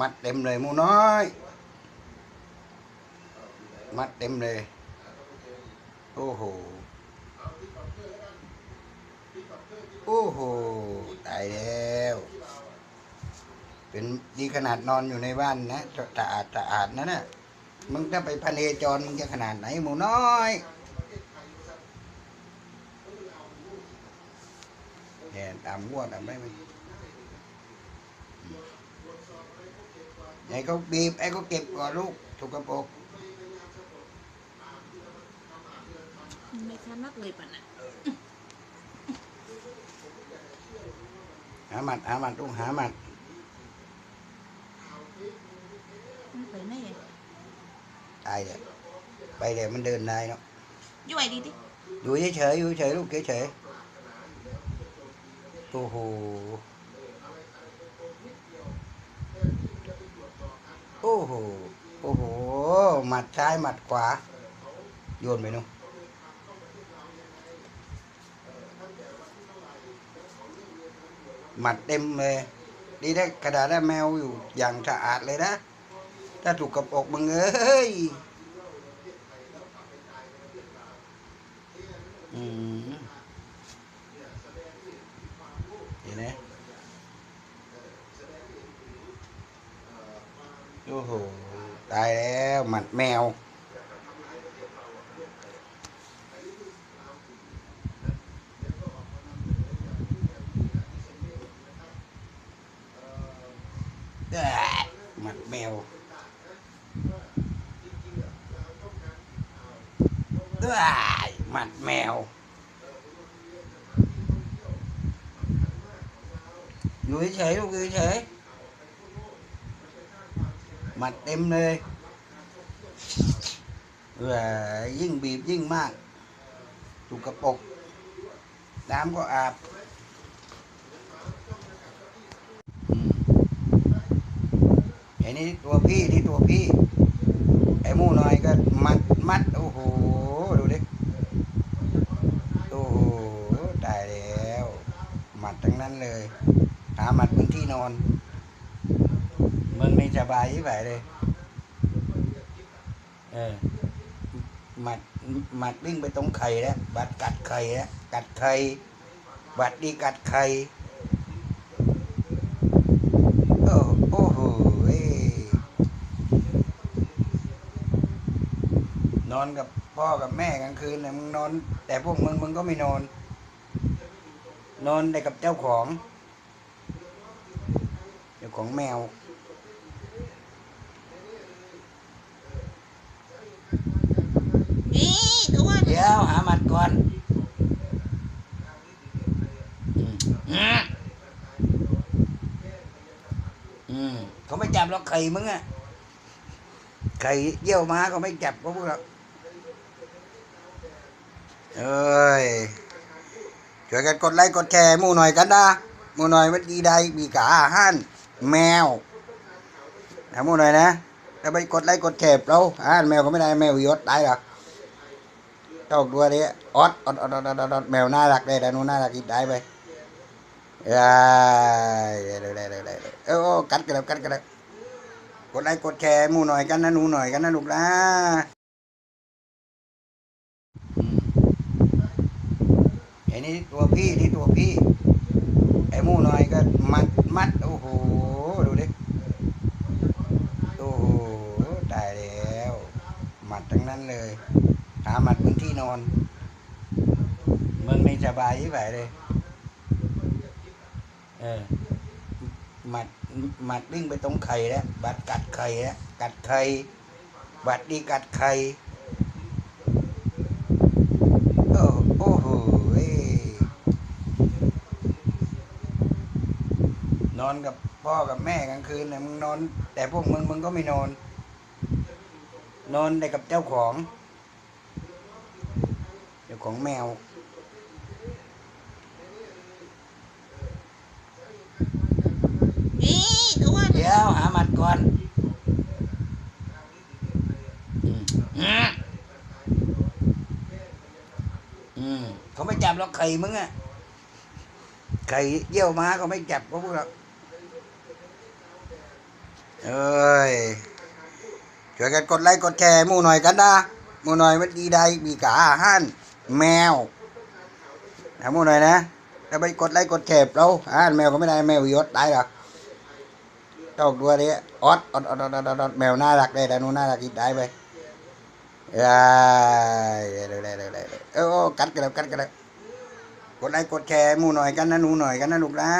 มัดเต็มเลยมูน้อย มัดเต็มเลย โอ้โห โอ้โห ตายแล้ว เป็นดีขนาดนอนอยู่ในบ้านนะสะอาดสะอาดนะน่ะมึงถ้าไปพเนจรมึงจะขนาดไหนหมูน้อยเนี่ยตามวัวตามได้ ไหมไอ้เขาบีบไอ้เขาเก็บก่อนลูกถูกกระปรกไม่ทันนักเลยป่ะน่ะหาหมัดหาหมัดลูกหาหมัดมันไปไหนอะตายเลยไปเลยมันเดินได้เนาะอยู่ไหนดีดิอยู่เฉยๆอยู่เฉยๆลูกเฉยๆโอ้โห โอ้โห โอ้โห หมัดซ้ายหมัดขวา โยนไปนู่นหมัดเต็มเลย ดีได้กระดาษได้แมวอยู่อย่างสะอาดเลยนะ ถ้าถูกกระปรกมึงเอ้ย อืมเห็นไหม โอ้โหตายแล้วหมัดแมวเอ้ย หมัดเต็มเลยเออยิ่งบีบยิ่งมากถูกกระปก น้ำก็อาบอืมไอ้นี่ตัวพี่นี่ตัวพี่ ไอ้มูน้อยก็มัดมัด โอ้โห ดูดิ โอ้โห ตายแล้ว มัดทั้งนั้นเลย หาหมัดบนที่นอน มึงไม่สบายยี่ไหวเลย เออหมัดหมัดวิ่งไปตรงไข่แล้วบัดกัดไข่แล้วกัดไข่บัดดีกัดไข่โอ้โอ้โหเอ้ยนอนกับพ่อกับแม่กลางคืนเนี่ยมึงนอน แต่พวกมึงมึงก็ไม่นอน นอนแต่กับเจ้าของ เจ้าของแมว นี่ตัว เดี๋ยวหาหมัด ก่อนอืมอืมเขาไม่จับหรอกไข่มึงอะไข่เยี่ยวม้าเขาไม่จับเขาพวกเราเอ้ยช่วยกันกดไลค์กดแชร์หมู่หน่อยกันนะหมู่หน่อยมันดีใดมีกาอาหารแมวนะหมู่หน่อยนะถ้าไปกดไลค์กดแชร์เราอาหารแมวก็ไม่ได้แมวยศตายหรอก เจ้าตัวนี้ออดออดออดออดออดออดแมวน่ารักเลยแต่หนูน่ารักอีกได้ไปได้ได้ได้ได้ได้เออกัดกันแล้วกัดกันแล้วกดไลค์กดแชร์มูหน่อยกันนะหนูหน่อยกันนะลูกนะไอ้นี่ตัวพี่นี่ตัวพี่ไอ้มูหน่อยก็มัดมัดโอ้โหดูดิโอ้โหตายแล้วหมัดทั้งนั้นเลย หาหมัดบ นอน มึงไม่สบายยี่ไหวเลย เออหมัดหมัดวิ่งไปตรงไข่แล้วบัดกัดไข่แล้วกัดไข่บัดดีกัดไข่โอ้โอ้โหนอนกับพ่อกับแม่กลางคืนเนี่ยมึงนอน แต่พวกมึงมึงก็ไม่นอน นอนแต่กับเจ้าของ ของแมวนี่ตัวเดี๋ยวหาหมัดก่อนอืมอืมอืมเขาไม่จับหรอกไข่มึงอะไข่เยี่ยวม้าเขาไม่จับเพราะพวกเราเอ้ยช่วยกันกดไลค์กดแชร์หมู่หน่อยกันนะหมู่หน่อยมันดีได้มีกาอาหาร แมวนะหมู่หน่อยนะถ้าไปกดไลค์กดแชร์เราอาหารแมวก็ไม่ได้แมวยศได้หรอกตอกตัวนี้ออดออดออดออดออดแมวน่ารักได้แต่หนูน่ารักกินได้ไปได้ได้ได้ได้ได้เออกัดกันแล้วกัดกันแล้วกดไลค์กดแชร์มูหน่อยกันนะหนูหน่อยกันนะลูกนะ